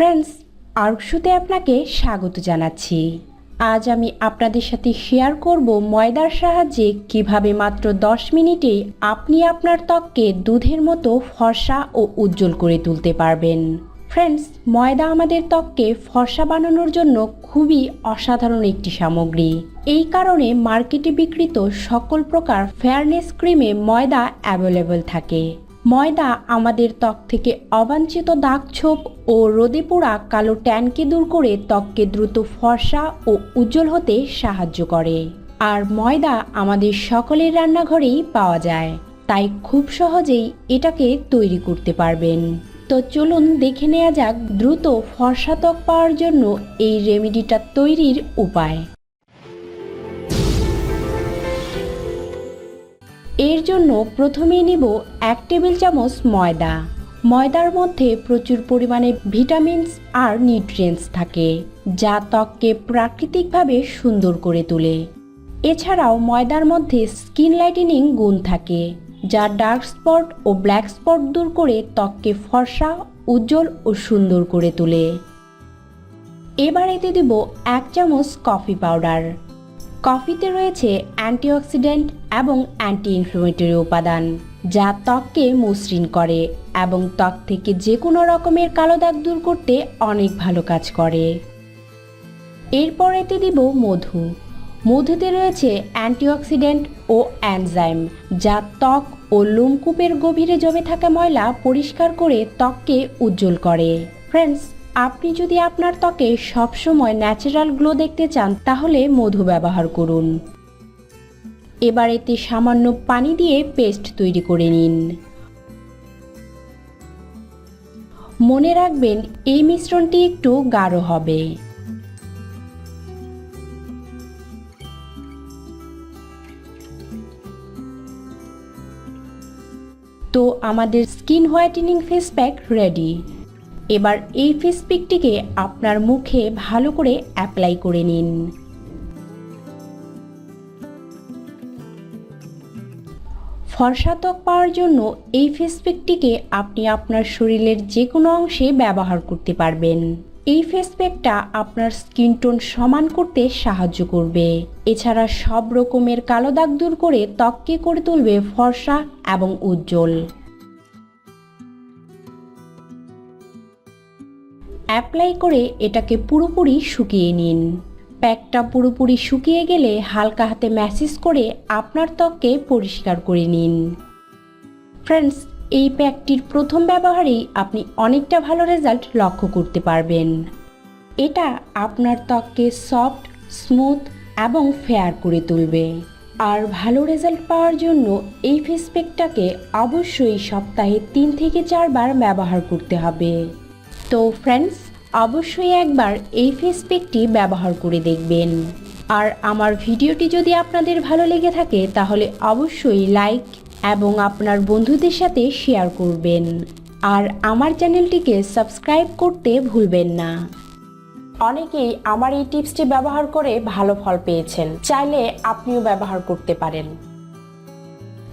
Friends আর্কশুতে আপনাকে স্বাগত জানাচ্ছি। আজ আমি আপনাদের সাথে শেয়ার করব ময়দার সাহায্যে কীভাবে মাত্র 10 মিনিটে আপনি আপনার ত্বককে দুধের মতো ফর্সা ও উজ্জ্বল করে তুলতে পারবেন। ফ্রেন্ডস ময়দা আমাদের ত্বককে ফর্সা বানানোর জন্য খুবই অসাধারণ একটি সামগ্রী। এই কারণে মার্কেটে বিক্রিত সকল প্রকার ফেয়ারনেস ক্রিমে ময়দা অ্যাভেলেবল থাকে। ময়দা আমাদের ত্বক থেকে অবাঞ্ছিত দাগ ছোপ ও রোদে পোড়া কালো ট্যানকে দূর করে ত্বককে দ্রুত ফর্সা ও উজ্জ্বল হতে সাহায্য করে। আর ময়দা আমাদের সকলের রান্নাঘরেই পাওয়া যায়। তাই খুব সহজেই এটাকে তৈরি করতে পারবেন। তো চলুন দেখে নেওয়া যাক দ্রুত ফর্সা ত্বক পাওয়ার জন্য এই রেমেডিটা তৈরির উপায়। এর জন্য প্রথমেই নিব এক টেবিল চামচ ময়দা। ময়দার মধ্যে প্রচুর পরিমাণে ভিটামিনস আর নিউট্রিয়েন্টস থাকে, যা ত্বককে প্রাকৃতিকভাবে সুন্দর করে তোলে। এছাড়াও ময়দার মধ্যে স্কিন লাইটেনিং গুণ থাকে, যা ডার্ক স্পট ও ব্ল্যাক স্পট দূর করে ত্বককে ফর্সা, উজ্জ্বল ও সুন্দর করে তোলে। এবার এতে দেব এক চামচ কফি পাউডার। কফিতে রয়েছে অ্যান্টিঅক্সিডেন্ট এবং অ্যান্টি ইনফ্লেমেটরি উপাদান। যা ত্বককে মসৃণ করে এবং ত্বক থেকে যে কোনো রকমের কালো দাগ দূর করতে অনেক ভালো কাজ করে। এরপর এতে দিব মধু। মধুতে রয়েছে অ্যান্টিঅক্সিডেন্ট ও অ্যানজাইম, যা ত্বক ও লোমকূপের গভীরে জমে থাকা ময়লা পরিষ্কার করে ত্বককে উজ্জ্বল করে। ফ্রেন্ডস আপনি যদি আপনার ত্বকে সবসময় ন্যাচারাল গ্লো দেখতে চান, তাহলে মধু ব্যবহার করুন। এবার এতে সামান্য পানি দিয়ে পেস্ট তৈরি করে নিন। মনে রাখবেন, এই মিশ্রণটি একটু গাঢ় হবে। তো আমাদের skin whitening face pack ready. এবার এই ফেস প্যাকটিকে আপনার মুখে ভালো করে অ্যাপ্লাই করে নিন। ফর্সা ত্বক পাওয়ার জন্য এই ফেস প্যাকটিকে আপনি আপনার শরীরের যে কোনো অংশে ব্যবহার করতে পারবেন। এই ফেস প্যাকটা আপনার স্কিন টোন সমান করতে সাহায্য করবে। এছাড়া সব রকমের কালো দাগ দূর করে ত্বককে করে তুলবে ফর্সা এবং উজ্জ্বল। অ্যাপ্লাই করে এটাকে পুরোপুরি শুকিয়ে নিন। প্যাকটা পুরোপুরি শুকিয়ে গেলে হালকা হাতে ম্যাসেজ করে আপনার ত্বককে পরিষ্কার করে নিন। ফ্রেন্ডস এই প্যাকটির প্রথম ব্যবহারেই আপনি অনেকটা ভালো রেজাল্ট লক্ষ্য করতে পারবেন। এটা আপনার ত্বককে সফট স্মুথ এবং ফেয়ার করে তুলবে। আর ভালো রেজাল্ট পাওয়ার জন্য এই ফেস প্যাকটাকে অবশ্যই সপ্তাহে তিন থেকে চারবার ব্যবহার করতে হবে। তো ফ্রেন্ডস অবশ্যই একবার এই ফেস প্যাকটি ব্যবহার করে দেখবেন। আর আমার ভিডিওটি যদি আপনাদের ভালো লেগে থাকে, তাহলে অবশ্যই লাইক এবং আপনার বন্ধুদের সাথে শেয়ার করবেন। আর আমার চ্যানেলটিকে সাবস্ক্রাইব করতে ভুলবেন না। অনেকেই আমার এই টিপসটি ব্যবহার করে ভালো ফল পেয়েছেন, চাইলে আপনিও ব্যবহার করতে পারেন।